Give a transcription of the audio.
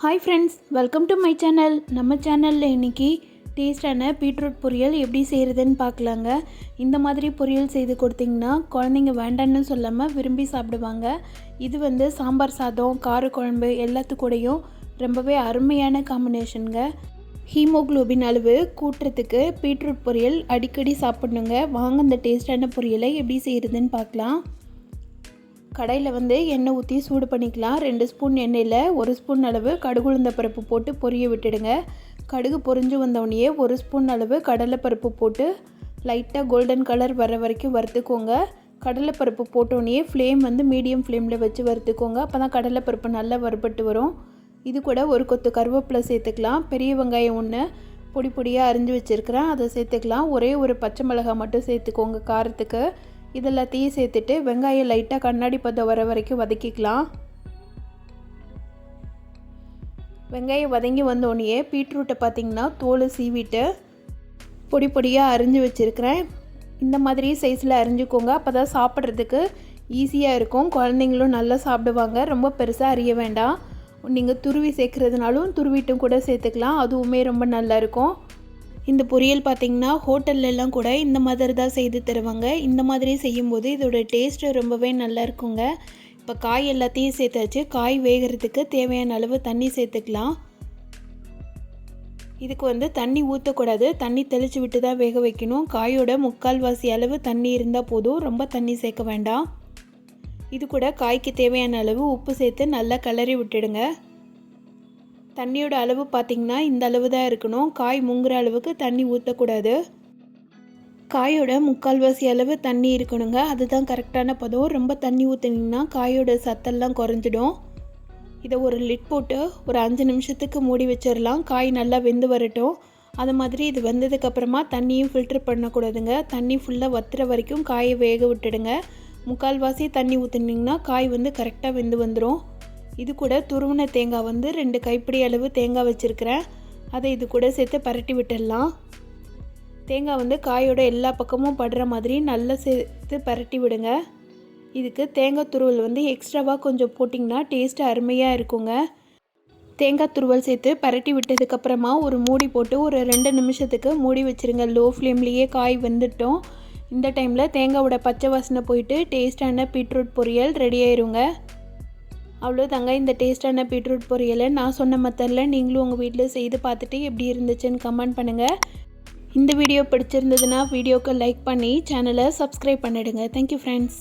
Hi friends welcome to my channel நம்ம சேனலில் இன்றைக்கி டேஸ்டான பீட்ரூட் பொரியல் எப்படி செய்கிறதுன்னு பார்க்கலாங்க. இந்த மாதிரி பொரியல் செய்து கொடுத்தீங்கன்னா குழந்தைங்க வேண்டான்னு சொல்லாமல் விரும்பி சாப்பிடுவாங்க. இது வந்து சாம்பார் சாதம் காரக்குழம்பு எல்லாத்துக்கூடையும் ரொம்பவே அருமையான காம்பினேஷனுங்க ஹீமோகுளோபின் அளவு கூட்டுறதுக்கு பீட்ரூட் பொரியல் அடிக்கடி சாப்பிடணுங்க. வாங்க இந்த டேஸ்டான பொரியலை எப்படி செய்கிறதுன்னு பார்க்கலாம். கடையில் வந்து எண்ணெய் ஊற்றி சூடு பண்ணிக்கலாம். ரெண்டு ஸ்பூன் எண்ணெயில் ஒரு ஸ்பூன் அளவு கடுகுளுந்த பருப்பு போட்டு பொரிய விட்டுடுங்க. கடுகு பொரிஞ்சு வந்தோடனே ஒரு ஸ்பூன் அளவு கடலைப்பருப்பு போட்டு லைட்டாக கோல்டன் கலர் வர வரைக்கும் வறுத்துக்கோங்க. கடலைப்பருப்பு போட்டோடனே ஃப்ளேம் வந்து மீடியம் ஃப்ளேமில் வச்சு வறுத்துக்கோங்க. அப்போ தான் கடலைப்பருப்பு நல்லா வறுபட்டு வரும். இது கூட ஒரு கொத்து கருவேப்பிலை சேர்த்துக்கலாம். பெரிய வெங்காயம் ஒன்று பொடி பொடியாக அரிஞ்சு வச்சுருக்கிறேன். அதை சேர்த்துக்கலாம். ஒரே ஒரு பச்சை மிளகாய் மட்டும் சேர்த்துக்கோங்க காரத்துக்கு. இதெல்லாத்தையும் சேர்த்துட்டு வெங்காயம் லைட்டாக கண்ணாடி பதம் வர வரைக்கும் வதக்கிக்கலாம். வெங்காயம் வதங்கி வந்தோடனே பீட்ரூட்டை பார்த்திங்கன்னா தோல் சீவிட்டு பொடி பொடியாக அரிஞ்சு வச்சுருக்கிறேன். இந்த மாதிரி சைஸில் அரிஞ்சுக்கோங்க. அப்போ தான் சாப்பிட்றதுக்கு ஈஸியாக இருக்கும். குழந்தைங்களும் நல்லா சாப்பிடுவாங்க. ரொம்ப பெருசாக அறிய வேண்டாம். நீங்கள் துருவி சேர்க்குறதுனாலும் துருவிட்டும் கூட சேர்த்துக்கலாம். அதுவுமே ரொம்ப நல்லாயிருக்கும் இந்த பொரியல் பார்த்திங்கன்னா ஹோட்டல்லலாம் கூட இந்த மாதிரி தான் செய்து தருவாங்க. இந்த மாதிரி செய்யும்போது இதோட டேஸ்ட்டு ரொம்பவே நல்லா இருக்குங்க. இப்போ காய் எல்லாத்தையும் சேர்த்தாச்சு. காய் வேகிறதுக்கு தேவையான அளவு தண்ணி சேர்த்துக்கலாம். இதுக்கு வந்து தண்ணி ஊற்றக்கூடாது தண்ணி தெளித்து விட்டு தான் வேக வைக்கணும். காயோட முக்கால்வாசி அளவு தண்ணி இருந்தால் போதும். ரொம்ப தண்ணி சேர்க்க வேண்டாம். இது கூட காய்க்கு தேவையான அளவு உப்பு சேர்த்து நல்லா கிளறி விட்டுடுங்க. தண்ணியோட அளவு பார்த்திங்கன்னா இந்த அளவு தான் இருக்கணும். காய் முங்குற அளவுக்கு தண்ணி ஊற்றக்கூடாது காயோட முக்கால்வாசி அளவு தண்ணி இருக்கணுங்க. அதுதான் கரெக்டான பதம். ரொம்ப தண்ணி ஊற்றினீங்கன்னா காயோட சத்தெல்லாம் குறைஞ்சிடும். இதை ஒரு லிட் போட்டு ஒரு அஞ்சு நிமிஷத்துக்கு மூடி வச்சிடலாம். காய் நல்லா வெந்து வரட்டும். அது மாதிரி இது வெந்ததுக்கப்புறமா தண்ணியும் ஃபில்ட்ரு பண்ணக்கூடாதுங்க. தண்ணி ஃபுல்லாக வத்துற வரைக்கும் காயை வேக விட்டுடுங்க. முக்கால்வாசி தண்ணி ஊற்றுனீங்கன்னா காய் வந்து கரெக்டாக வெந்து வந்துடும் இது கூட துருவின தேங்காய் வந்து ரெண்டு கைப்பிடி அளவு தேங்காய் வச்சுருக்கிறேன். அதை இது கூட சேர்த்து பரட்டி விட்டுடலாம். தேங்காய் வந்து காயோட எல்லா பக்கமும் படுற மாதிரி நல்லா சேர்த்து பரட்டி விடுங்க. இதுக்கு தேங்காய் துருவல் வந்து எக்ஸ்ட்ராவாக கொஞ்சம் போட்டிங்கன்னா டேஸ்ட்டு அருமையாக இருக்குங்க. தேங்காய் துருவல் சேர்த்து பரட்டி விட்டதுக்கப்புறமா ஒரு மூடி போட்டு ஒரு ரெண்டு நிமிஷத்துக்கு மூடி வச்சுருங்க. லோ ஃப்ளேம்லேயே காய் வந்துட்டோம். இந்த டைமில் தேங்காவோட பச்சை வாசனை போயிட்டு டேஸ்டான பீட்ரூட் பொரியல் ரெடி ஆயிருங்க. அவ்வளோதாங்க இந்த டேஸ்ட்டான பீட்ரூட் பொரியலை நான் சொன்ன மெத்தடில் நீங்களும் உங்கள் வீட்டில் செய்து பார்த்துட்டு எப்படி இருந்துச்சுன்னு கமெண்ட் பண்ணுங்கள் இந்த வீடியோ பிடிச்சிருந்ததுன்னா வீடியோக்கு லைக் பண்ணி சேனலை சப்ஸ்கிரைப் பண்ணிவிடுங்க தேங்க்யூ ஃப்ரெண்ட்ஸ்